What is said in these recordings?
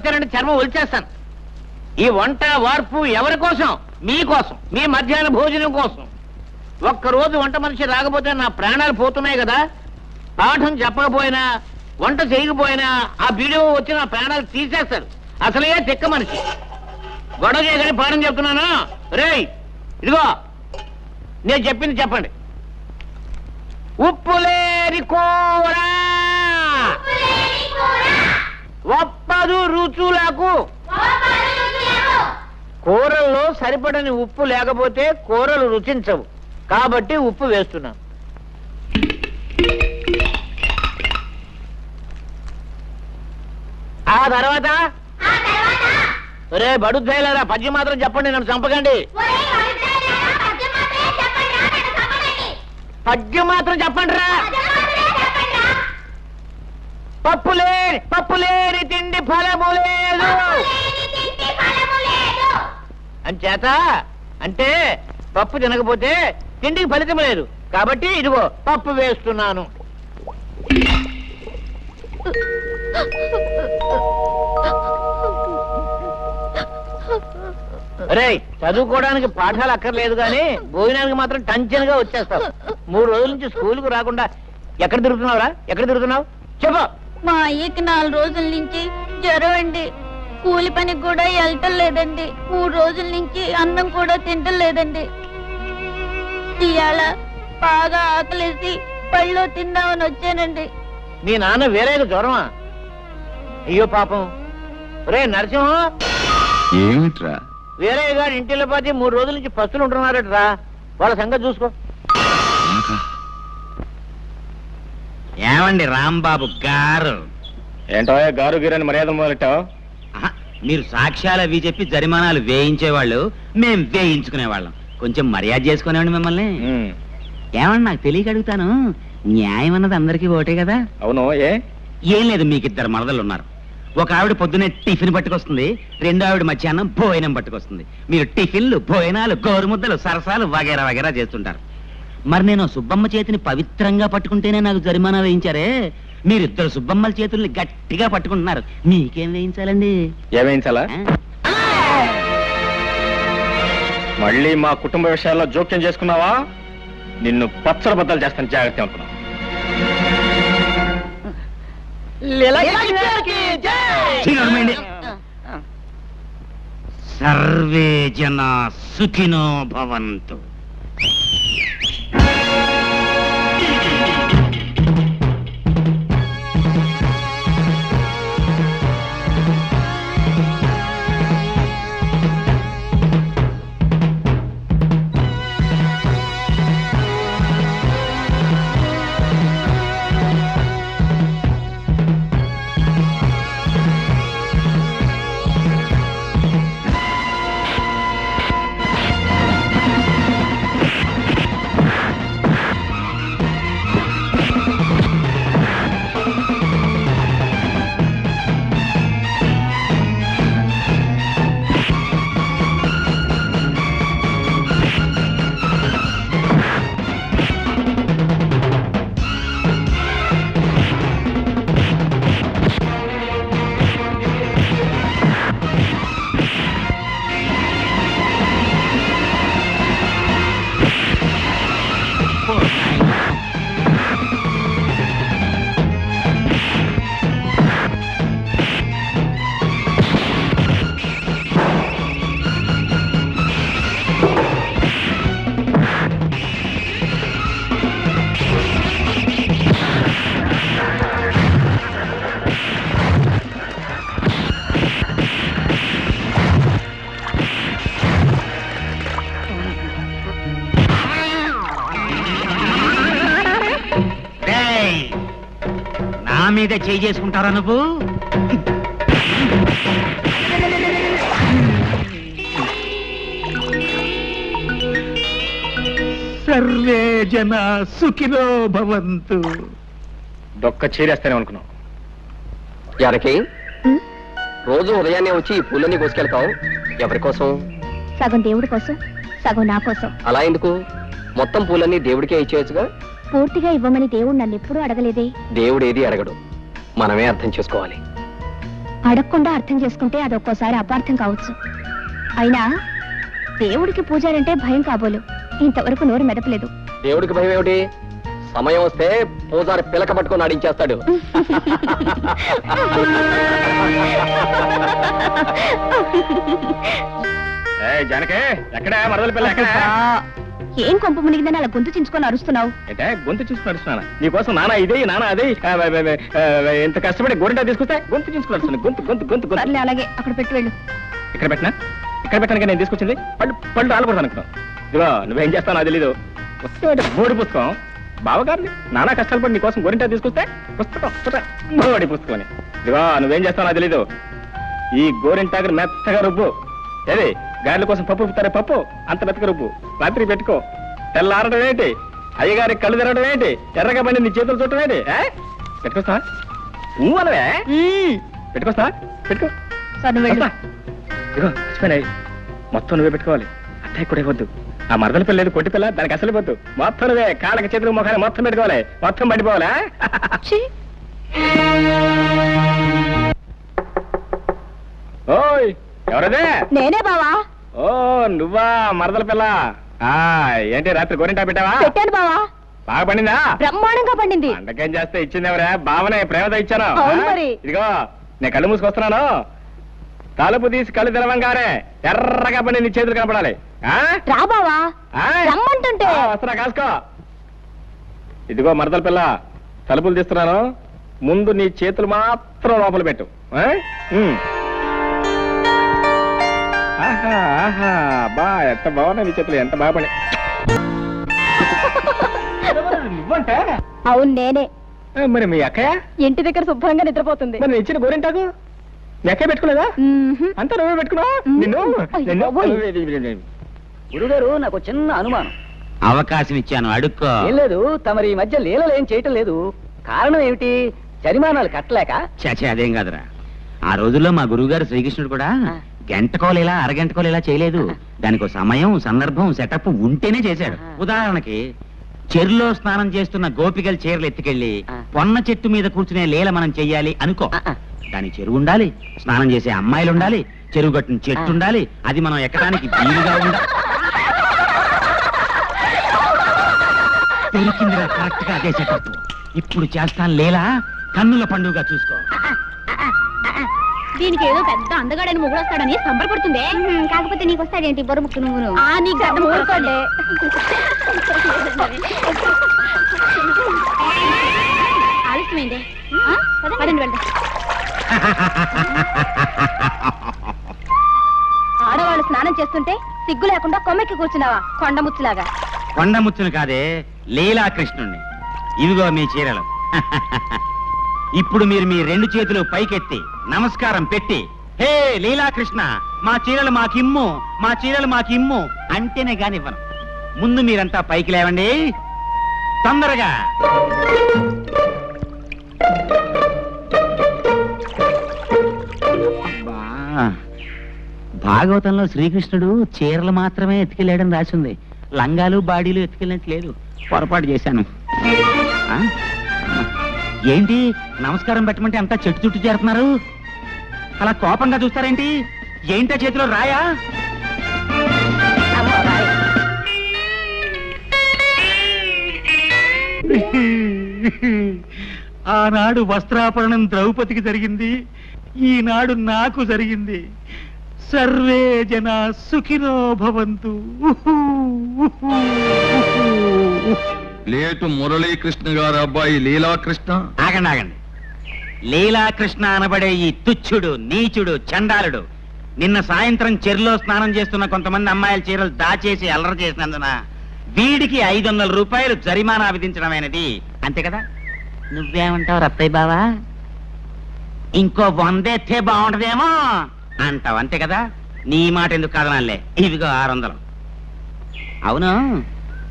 వచ్చారంటే చర్మం ఒలిచేస్తాను. ఈ వంట వార్పు ఎవరి కోసం? మీకోసం మీ మధ్యాహ్న భోజనం కోసం. ఒక్కరోజు వంట మనిషి రాకపోతే నా ప్రాణాలు పోతున్నాయి కదా. పాఠం చెప్పకపోయినా వంట చేయకపోయినా ఆ వీడియో వచ్చి నా ప్రాణాలు తీసేస్తారు. అసలే తిక్క మనిషి. గొడవ చేయగానే పాఠం చెప్తున్నాను? రేయ్ ఇదిగో నేను చెప్పింది చెప్పండి. ఉప్పులేని కూర. ఒప్పదు రుచులకు కూరల్లో సరిపడని ఉప్పు లేకపోతే కూరలు రుచించవు. కాబట్టి ఉప్పు వేస్తున్నాను ఆ తర్వాత? రే బడుద్దాయిలారా పద్యం మాత్రం చెప్పండి నన్ను చంపకండి. పద్యం మాత్రం చెప్పండి రా పప్పు లేని పప్పు లేని తిండి ఫలము లేదు. అంచేత అంటే పప్పు తినకపోతే తిండికి ఫలితం లేదు. కాబట్టి ఇదిగో పప్పు వేస్తున్నాను. రేయ్ చదువుకోవడానికి పాఠాలు అక్కర్లేదు కానీ భోజనానికి మాత్రం టెన్షన్గా వచ్చేస్తావు. మూడు రోజుల నుంచి స్కూల్కు రాకుండా ఎక్కడ తిరుగుతున్నావురా? ఎక్కడ తిరుగుతున్నావు? చెప్పు. మా అయ్యకి నాలుగు రోజుల నుంచి జ్వరం అండి. కూలి పనికి కూడా వెళ్ళటం లేదండి. మూడు రోజుల నుంచి అన్నం కూడా తింటం లేదండి. ఇవాళ బాగా ఆకలేసి పళ్ళు తిందామని వచ్చానండి. మీ నాన్న వేరే జ్వరమా? అయ్యో పాపం. రే నరసింహం. ఏమిట్రా? వేరే గారి ఇంటిలో పాతి మూడు రోజుల నుంచి పస్తులు ఉంటున్నారటరా. వాళ్ళ సంగతి చూసుకో. ఏమండి రాంబాబు గారు? ఏంటో గారు గిరని మర్యాద మొదలెట్టావు? మీరు సాక్ష్యాలు అవి చెప్పి జరిమానాలు వేయించేవాళ్ళు మేం వేయించుకునేవాళ్ళం. కొంచెం మర్యాద చేసుకునేవాడి మిమ్మల్ని. ఏమన్నా నాకు తెలియక అడుగుతాను న్యాయం అన్నది అందరికీ ఒకటే కదా? అవును ఏ? ఏం లేదు మీకు ఇద్దరు మరదలు ఉన్నారు. ఒక ఆవిడ పొద్దున్నే టిఫిన్ పట్టుకొస్తుంది రెండో ఆవిడ మధ్యాహ్నం భోజనం పట్టుకొస్తుంది. మీరు టిఫిన్లు భోజనాలు గోరుముద్దలు సరసాలు వగేరా వగేరా చేస్తుంటారు. మరి నేను సుబ్బమ్మ చేతిని పవిత్రంగా పట్టుకుంటేనే నాకు జరిమానా వేయించారే? మీరిద్దరు సుబ్బమ్మల చేతుల్ని గట్టిగా పట్టుకుంటున్నారు. మీకేం వేయించాలండి? ఏమేయించాలా? మళ్ళీ మా కుటుంబ విషయాల్లో జోక్యం చేసుకున్నావా? నిన్ను పచ్చల బద్దలు చేస్తాను జాగ్రత్త అనుకున్నావు. సర్వే జన సుఖినో భవంతు. మీద చేయి చేసుకుంటారా నువ్వు? సర్వే జన సుఖినో భవంతు. డొక్క చీరేస్తానే అనుకున్నావు. ఎరకి రోజు ఉదయాన్నే వచ్చి ఈ పూలన్నీ కోసుకెళ్తావు. ఎవరి కోసం? సగం దేవుడి కోసం సగం నా కోసం. అలా ఎందుకు? మొత్తం పూలన్నీ దేవుడికే ఇచ్చేయచ్చుగా? పూర్తిగా ఇవ్వమని దేవుడు నన్ను ఎప్పుడూ అడగలేదే. దేవుడు ఏది అడగడు. మనమే అర్థం చేసుకోవాలి. అడగకుండా అర్థం చేసుకుంటే అది ఒక్కోసారి అపార్థం కావచ్చు. అయినా దేవుడికి పూజారంటే భయం కాబోలు. ఇంతవరకు నోరు మెదపలేదు. దేవుడికి భయం ఏమిటి? సమయం వస్తే పూజారి పిలక పట్టుకొని ఆడించేస్తాడు. ఏయ్, జానకి ఎక్కడ? మరదల పిల్ల ఎక్కడ? ఏం కొంప మునిగిందని అలా గొంతు చించుకొని అరుస్తున్నావు? అంటే గొంతు చూసుకుని నడుస్తున్నాను నీకోసం నానా ఇదే నానా అదే. ఆ, ఆ, ఆ, ఆ, ఇంత కష్టపడి గోరింటా తీసుకొస్తే గొంతు చూసుకుని నడుస్తున్నాను గొంతు గొంతు గొంతు గొంతు. సర్లే అలాగే. అక్కడ పెట్టి వెళ్ళు. ఇక్కడ పెట్టినా? ఇక్కడ పెట్టడానికి నేను తీసుకొచ్చింది? పళ్ళు పళ్ళు రాలకూడదు అనుకున్నాను ఇదిగో నువ్వేం చేస్తావు నాకు తెలీదు. వస్తే బోడి పుస్తకం. బావగారిని నానా కష్టాలు పడి నీకోసం గోరింటా తీసుకొస్తే పుస్తకం పుస్తకం బోడి పుస్తకం అని. ఇదిగో నువ్వేం చేస్తావు నాకు తెలీదు. ఈ గోరింటాకు మెత్తగా రుబ్బు. ఏది? గారెల కోసం పప్పు రుబ్బుతారే పప్పు? అంత మెత్తగా రుబ్బు. రాత్రి పెట్టుకో. తెల్లారడం ఏంటి? అయ్యగారి కళ్ళు తిరగడం ఏంటి? ఎర్రగా పడి నీ చేతులు చుట్టం ఏంటి? పెట్టుకొస్తా ఊ అనవే? పెట్టుకొస్తా పెట్టుకో. నువ్వు. ఇదిగో మర్చిపోయినాయి మొత్తం నువ్వే పెట్టుకోవాలి. అత్తయ్య కూడా ఇవ్వద్దు. ఆ మరదల పిల్ల లేదు కొట్టి పిల్ల దానికి అసలు ఇవ్వద్దు. మొత్తం నువ్వే. కాళ్ళకి చేతులు ముఖాన్ని మొత్తం పెట్టుకోవాలి. మొత్తం పడిపోవాలా ఓయ్ ఎవరదే? నేనే బావా. ఓ నువ్వా మరదల పిల్ల ఆ ఏంటి రాత్రి గోరింటా పెట్టావా పెట్టాను బావా బాగా పండిందా బ్రహ్మాండంగా పండింది పండకేం చేస్తే ఇచ్చింది ఎవరా బావనే ప్రేమతో ఇచ్చాను అవును ఆ? మరి. ఇదిగో నేను కళ్ళు మూసుకొస్తున్నాను తలుపు తీసి కళ్ళు తెరవంగానే ఎర్రగా పడి నీ చేతులు కనపడాలి ఆ? రా బావా ఆ? రమ్మంటుంటే. ఆ, వస్తున్నా కాసుకో ఇదిగో మరదల పిల్ల తలుపులు తీస్తున్నాను ముందు నీ చేతులు మాత్రం లోపల పెట్టు ఆ? ఉమ్. ఆహా ఆహా. బా ఎంత బాగున్నాయి నీ చేతులు ఎంత బాగా పని నువ్వంటే? అవును నేనే. మరి మీ అక్కయ్య? ఇంటి దగ్గర శుభ్రంగా నిద్రపోతుంది. మరి నేను ఇచ్చిన గోరింటాకు? మీ అక్కయ్య పెట్టుకోలేదా. అంతా నువ్వే పెట్టుకున్నావా? నిన్ను. గురుగారు నాకు చిన్న అనుమానం. అవకాశం ఇచ్చాను అడుక్కో. ఏం లేదు తమరి ఈ మధ్య లీలలు ఏం చేయటం లేదు. కారణం ఏమిటి? జరిమానాలు కట్టలేక? చచ్చే అదేం కాదురా. ఆ రోజుల్లో మా గురువుగారు శ్రీకృష్ణుడు కూడా గంటకోలేలా అరగంటకోలేలా చేయలేదు దానికి సమయం సందర్భం సెటప్ ఉంటేనే చేశాడు. ఉదాహరణకి చెరులో స్నానం చేస్తున్న గోపికల చీరలు ఎత్తుకెళ్ళి. పొన్న చెట్టు మీద కూర్చునే లీల మనం చెయ్యాలి అనుకో. దాని చెరువు ఉండాలి స్నానం చేసే అమ్మాయిలు ఉండాలి చెరువు గట్టున చెట్టు. ఉండాలి అది మనం ఎక్కడానికి వీలుగా ఉండాలి దొరికిందిరా కరెక్ట్గా అదే సెటప్ ఇప్పుడు చేస్తాను లేలా కన్నుల పండుగ చూసుకో దీనికి ఏదో పెద్ద అందగాడని మొగుడొస్తాడని సంబరపడుతుంది. కాకపోతే నీకు వస్తాడేంటి బొర ముక్కు నువ్వు నీకు ఊరుకోండి ఆలస్యమైంది. ఆ? పదండి వెళ్దాం. ఆడవాళ్ళు స్నానం చేస్తుంటే సిగ్గు లేకుండా కొమ్మెక్కి కూర్చున్నావా? కొండ ముచ్చులాగా. కొండ ముచ్చును కాదే లీలాకృష్ణుణ్ణి. ఇవిగో మీ చీరలు. ఇప్పుడు మీరు మీ రెండు చేతులు పైకెత్తి నమస్కారం పెట్టి. హే లీలాకృష్ణ మా చీరలు మాకిమ్ము మా చీరలు మాకిమ్ము అంటేనే కానివ్వను ముందు మీరంతా పైకి లేవండి. తొందరగా. భాగవతంలో శ్రీకృష్ణుడు చీరలు మాత్రమే ఎత్తుకెళ్ళాడని రాసింది. లంగాలు బాడీలు ఎత్తుకెళ్ళినట్టు లేదు. పొరపాటు చేశాను. ఆ? ఏంటి? నమస్కారం పెట్టమంటే అంతా చెట్టు చుట్టూ చేరుతున్నారు? అలా కోపంగా చూస్తారేంటి? ఏంటా చేతిలో రాయా? ఆనాడు వస్త్రాపరణం ద్రౌపదికి జరిగింది. ఈనాడు నాకు జరిగింది. సర్వే జన సుఖినో భవంతు. లేటు మురళీకృష్ణ గారి అబ్బాయి లీలాకృష్ణ. ఆగండి ఆగండి. లీలాకృష్ణ అనబడే ఈ తుచ్చుడు నీచుడు చండాలుడు నిన్న సాయంత్రం చెరులో స్నానం చేస్తున్న కొంతమంది అమ్మాయిల చీరలు దాచేసి అల్లరి చేసినందున వీడికి ఐదు వందల రూపాయలు జరిమానా విధించడమైనది. అంతే కదా? నువ్వేమంటావు రత్తయ్య బావా? ఇంకో వందెత్తే బాగుంటదేమో అంటావు అంతే కదా? నీ మాట ఎందుకు కాదనాలే? ఇవిగో ఆరు వందలు అవును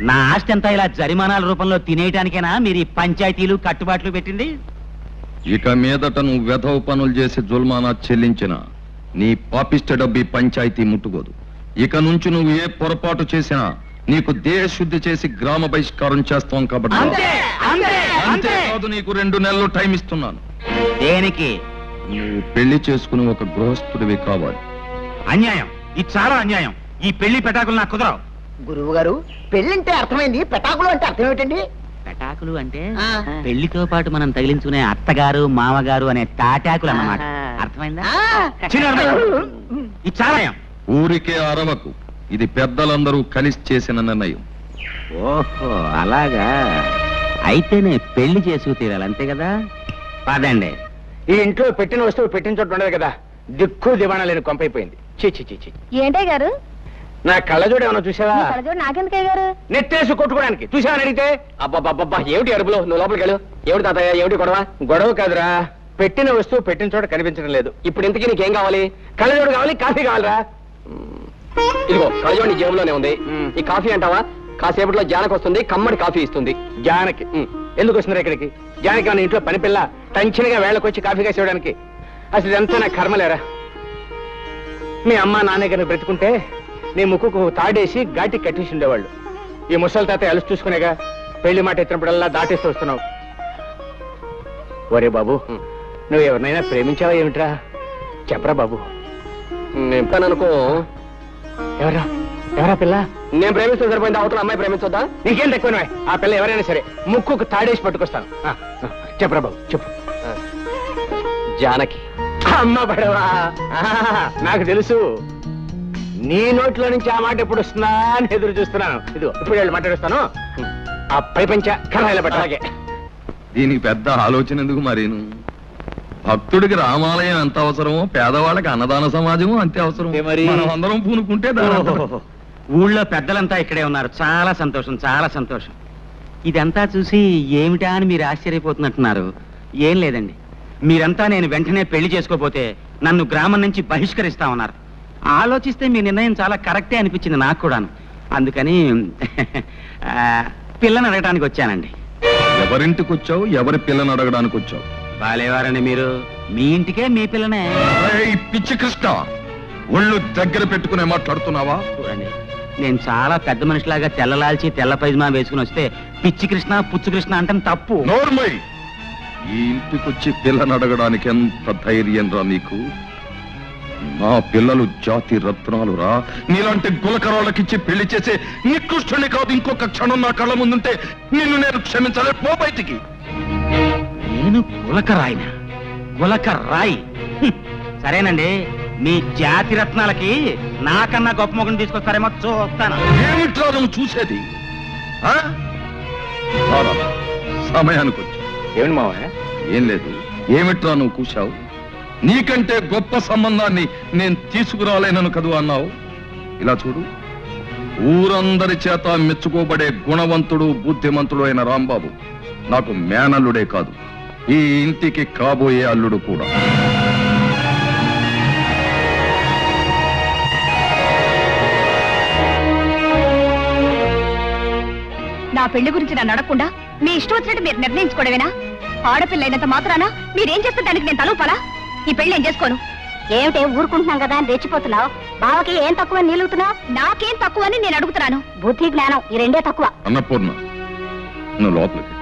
నా ఆస్తి అంతా ఇలా జరిమానాల రూపంలో తినేయటానికేనా? మీరు ఈ పంచాయతీలు కట్టుబాట్లు పెట్టింది? ఇక మీదట నువ్వు వెధవ పనులు చేసి జుల్మానా చెల్లించిన నీ పాపిష్ట డబ్బి పంచాయతీ ముట్టుకోదు. ఇక నుంచి నువ్వు ఏ పొరపాటు చేసినా నీకు దేశశుద్ధి చేసి గ్రామ బహిష్కారం చేస్తాం కాబట్టి అంతేకాదు నీకు రెండు నెలలు టైం ఇస్తున్నాను. దేనికి? నువ్వు పెళ్ళి చేసుకుని ఒక గృహస్థుడివి కావాలి. అన్యాయం. ఇది చాలా అన్యాయం. ఈ పెళ్ళి పెటాకులు నాకు కుదరవు. గురువు గారు పెళ్ళంటే అర్థమైంది పెటాకులు అంటే అర్థం ఏమిటండి? పెటాకులు అంటే. పెళ్ళితో పాటు మనం తగిలించుకునే అత్తగారు మామగారు అనే తాటాకులు అన్నమాట. అర్థమైందా? ఇది. ఊరికే అరవకు. ఇది పెద్దలందరూ కలిసి చేసిన నిర్ణయం. ఓహో అలాగా. అయితేనే పెళ్ళి చేసుకు తీరాలి అంతే కదా? పదండి. ఈ ఇంట్లో పెట్టిన వస్తువు పెట్టిన చోట ఉండదు కదా? దిక్కు దివాణా లేని కొంపైపోయింది. చీ చీ చీ చీ ఏంటే గారు? నా కళ్ళజోడు ఏమైనా చూసావా? కళ్ళజోడు నాకెందుకే గారు? నెట్టేసి కొట్టుకోవడానికి. చూసావని అడిగితే అబ్బబ్బబ్బబ్బా ఏమిటి అరుపులో? నువ్వు లోపలికి వెళ్ళు. ఏమిటి తాతయ్య ఏమిటి గొడవ? గొడవ కాదురా. పెట్టిన వస్తువు పెట్టిన చోట కనిపించడం లేదు. ఇప్పుడు ఇంతకీ నీకేం కావాలి? కళ్ళజోడు కావాలి కాఫీ కావాలరా. ఇదిగో కళ్ళజోడి నీ జేబులోనే ఉంది. ఈ కాఫీ అంటావా? కాసేపట్లో జానకు వస్తుంది కమ్మడి కాఫీ ఇస్తుంది. జానకి. ఎందుకు వస్తున్నారు ఇక్కడికి? జానకి మన ఇంట్లో పని పిల్ల టంచినగా వేళకొచ్చి కాఫీ కాసి ఇవ్వడానికి అసలు ఇదంతా నా కర్మలేరా? మీ అమ్మ నాన్న కనుక బ్రతుకుంటే నీ ముక్కుకు తాడేసి ఘాటి కట్టేసి ఉండేవాళ్ళు ఈ ముసలి తాత అలసి చూసుకునేగా పెళ్ళి మాట ఎత్తినప్పుడల్లా దాటేస్తూ వస్తున్నావు. ఒరే బాబు. నువ్వు ఎవరినైనా ప్రేమించావా ఏమిట్రా? చెప్పరా బాబు. నేను అనుకో ఎవరా? ఎవరా పిల్ల? నేను ప్రేమిస్తే సరిపోయింది? అవతల అమ్మాయి ప్రేమించొద్దా? నీకేం తక్కువ ఆ పిల్ల ఎవరైనా సరే ముక్కుకు తాడేసి పట్టుకొస్తాను. చెప్పరా బాబు చెప్పు. జానకి. అమ్మ పడవా. నాకు తెలుసు. నీ నోట్లో నుంచి ఆ మాట ఎప్పుడు వస్తుందా అని ఎదురు చూస్తున్నాను. ఇదిగో ఇప్పుడు వెళ్ళి మాట్లాడుస్తాను. ఆ పై పంచ అలాగే. దీనికి పెద్ద ఆలోచన ఎందుకు మరీను? భక్తుడికి రామాలయం ఎంత అవసరమో పేదవాళ్ళకి అన్నదాన సమాజము అంతే అవసరం. ఏ మరి? మనం అందరం పూనుకుంటే దాని అర్థం. ఊళ్ళో పెద్దలంతా ఇక్కడే ఉన్నారు. చాలా సంతోషం చాలా సంతోషం. ఇదంతా చూసి ఏమిటా అని మీరు ఆశ్చర్యపోతున్నట్టున్నారు. ఏం లేదండి. మీరంతా నేను వెంటనే పెళ్ళి చేసుకోపోతే నన్ను గ్రామం నుంచి బహిష్కరిస్తా ఉన్నారు. ఆలోచిస్తే మీ నిర్ణయం చాలా కరెక్టే అనిపించింది నాకు కూడాను. అందుకని పిల్లని అడగడానికి వచ్చానండి. ఎవరింటికి వచ్చావు ఎవరి పిల్లని అడగడానికి వచ్చావు బాలేవారండి మీరు. మీ ఇంటికే మీ పిల్లనే. ఏయ్, పిచ్చి కృష్ణ! ఒళ్ళు దగ్గర పెట్టుకునే మాట్లాడుతున్నావా? చూడండి నేను చాలా పెద్ద మనిషిలాగా తెల్లలాల్చి తెల్ల పైజమా వేసుకుని వస్తే పిచ్చి కృష్ణ పుచ్చు కృష్ణ అంటే తప్పు. నోర్మై! ఈ ఇంటికొచ్చి పిల్లని అడగడానికి ఎంత ధైర్యం రా నీకు? నా పిల్లలు జాతి రత్నాలు రా నీలాంటి గులకరాళ్ళకిచ్చి పెళ్ళి చేసే నికృష్టుని కాదు ఇంకొక క్షణం నా కళ్ళ ముందుంటే నిన్ను నేను క్షమించలే. పో బయటికి. నేను గులక రాయిన గులక రాయి హ్మ్. సరేనండి మీ జాతి రత్నాలకి నాకన్నా గొప్ప మొగుని తీసుకొస్తారేమో చూస్తాను. ఏమిట్రా నువ్వు చూసేది? సమయానికి వచ్చి ఏమిటి మావయ్య? ఏం లేదు. ఏమిట్రా నువ్వు కూశావు? నీకంటే గొప్ప సంబంధాన్ని నేను తీసుకురాలేనను కదూ అన్నావు? ఇలా చూడు. ఊరందరి చేత మెచ్చుకోబడే గుణవంతుడు బుద్ధిమంతుడు అయిన రాంబాబు నాకు మేనల్లుడే కాదు. ఈ ఇంటికి కాబోయే అల్లుడు కూడా. నా పెళ్ళి గురించి నన్ను అడగకుండా మీ ఇష్టం వచ్చినట్టు మీరు నిర్ణయించుకోవడమేనా? ఆడపిల్ల అయినంత మాత్రాన? మీరేం చేస్తే దానికి నేను తలూపాలా? ఈ పెళ్ళి నేను చేసుకోను. ఏమిటే ఊరుకుంటున్నాం కదా అని రెచ్చిపోతున్నావు? బావకి ఏం తక్కువ నిలుగుతున్నావు నాకేం తక్కువ అని నేను అడుగుతున్నాను. బుద్ధి జ్ఞానం ఈ రెండే తక్కువ. అన్నపూర్ణ నువ్వు లోపలికి.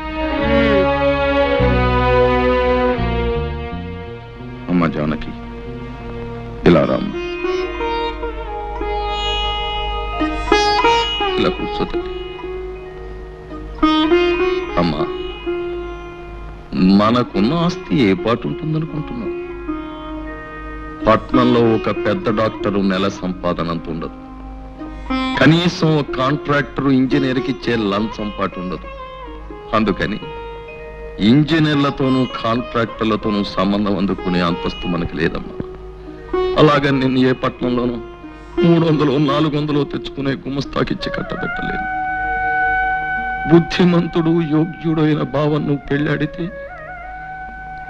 అమ్మ జానకి ఇలా రామ్మ ఇలా అమ్మా మనకున్న ఆస్తి ఏ పాటు ఉంటుందనుకుంటున్నావు? పట్నంలో ఒక పెద్ద డాక్టరు నెల సంపాదన అంత ఉండదు కనీసం ఒక కాంట్రాక్టర్ ఇంజనీర్కి ఇచ్చే లంచం పాటు ఉండదు అందుకని ఇంజనీర్లతోనూ కాంట్రాక్టర్లతోనూ సంబంధం అందుకునే అంతస్తు మనకి లేదమ్మా. అలాగని నేను ఏ పట్టణంలోనూ మూడు వందలు నాలుగు వందలు తెచ్చుకునే గుమస్తాకిచ్చి కట్టబెట్టలేదు. బుద్ధిమంతుడు యోగ్యుడైన అయిన భావం నువ్వు పెళ్ళాడితే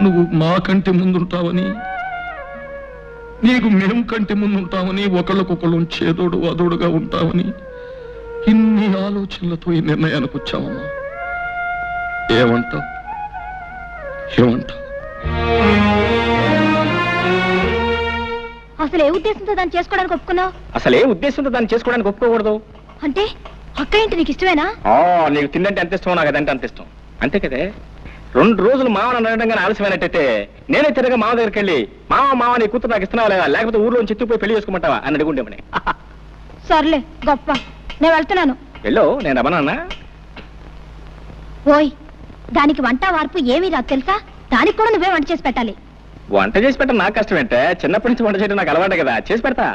నువ్వు మా కంటి ముందుంటావని నీకు మేము కంటి ముందుంటామని ఒకళ్ళకొకళ్ళు చేదోడు అదోడుగా ఉంటామని ఇన్ని ఆలోచనలతో ఈ నిర్ణయానికి వచ్చామమ్మా ఏమంటావు? ఏమంటావు? అసలు ఏ ఉద్దేశంతో దాన్ని చేసుకోవడానికి ఒప్పుకున్నావు? అసలు ఏ ఉద్దేశంతో దాన్ని చేసుకోవడానికి ఒప్పుకోకూడదు? అంటే అక్క ఏంటి నీకు ఇష్టమేనా? ఆ, నీకు తిండంటే ఎంత ఇష్టమో నాకు అదంటే అంత ఇష్టం. అంతే కదే? రెండు రోజులు మామని అనడంగా ఆలస్యమైనట్టయితే నేనే తిరగా మామ దగ్గరికి వెళ్ళి మామ మామ నీ కూతురు నాకు ఇస్తున్నావా లేదా? లేకపోతే ఊర్లో చెత్తుపోయి పెళ్ళి చేసుకోమంటావా? అని అడుగుండేమని సర్లే గొప్ప. నేను వెళ్తున్నాను. వెళ్ళు నేను రమణన్నా ఓయ్ దానికి వంట వార్పు ఏమీ రాదు తెలుసా? దానికి కూడా నువ్వే వంట చేసి పెట్టాలి. వంట చేసి పెట్టడం నాకు కష్టం ఏంటే చిన్నప్పటి నుంచి వంట చేయడం నాకు అలవాటే కదా చేసి పెడతా?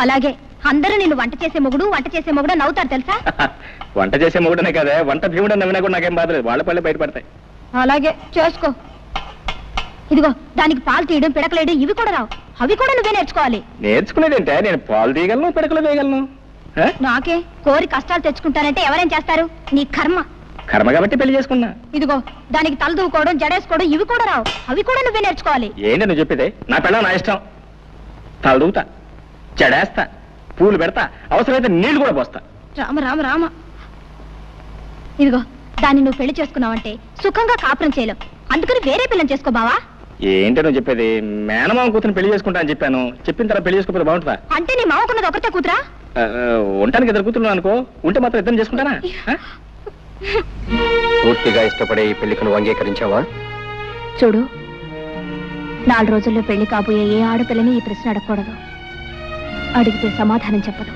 అలాగే అందరూ నిన్ను వంట చేసే మొగుడు వంట చేసే మొగుడు నవ్వుతారు తెలుసా? వంట చేసే మొగుడనే కదా వంట భీముడు నవ్వినా కూడా నాకేం బాధలేదు వాళ్ళ పల్లె బయటపడతాయి. అలాగే. చేసుకో. ఇదిగో దానికి పాలు తీయడం పిడకలేయడం ఇవి కూడా రావు. అవి కూడా నువ్వే నేర్చుకోవాలి. నేర్చుకునేదేంటే నేను పాలు తీయగలను పిడకలు వేయగలను. ఆ? నాకే కోరి కష్టాలు తెచ్చుకుంటానంటే ఎవరేం చేస్తారు? నీ కర్మ. కర్మ కాబట్టి పెళ్ళి చేసుకున్నా. ఇదిగో దానికి తల దూకోవడం జడేసుకోవడం ఇవి కూడా రావు. అవి కూడా నువ్వే నేర్చుకోవాలి. ఏంటి నువ్వు చెప్పేది? నా పిల్ల నా ఇష్టం. తలదూతా చెడేస్తా పూలు పెడతా అవసరమైతే నీళ్ళు కూడా పోస్తా. రామ రామ రామ. ఇదిగో దాన్ని నువ్వు పెళ్ళి చేసుకున్నావంటే సుఖంగా కాపురం చేయలేవు అందుకని వేరే పిల్లని చేసుకో బావా. ఏంటి నువ్వు చెప్పేది? మేనమామ కూతురు పెళ్ళి చేసుకుంటా అని చెప్పాను. చెప్పిన తర్వాత పెళ్ళి చేసుకోకపోతే బాగుంటుందా? అంటే నీ మామకున్నది ఒకటే కూతురా? ఆ, ఉండటానికి ఇద్దరు కూతురు అనుకో. ఉంటే మాత్రం ఇద్దరు చేసుకుంటానా? ఆ? పూర్తిగా ఇష్టపడే ఈ పెళ్ళికి నువ్వు అంగీకరించావా? చూడు నాలుగు రోజుల్లో పెళ్ళి కాబోయే ఏ ఆడపిల్లని ఈ ప్రశ్న అడగకూడదు. అడిగితే సమాధానం చెప్పదు.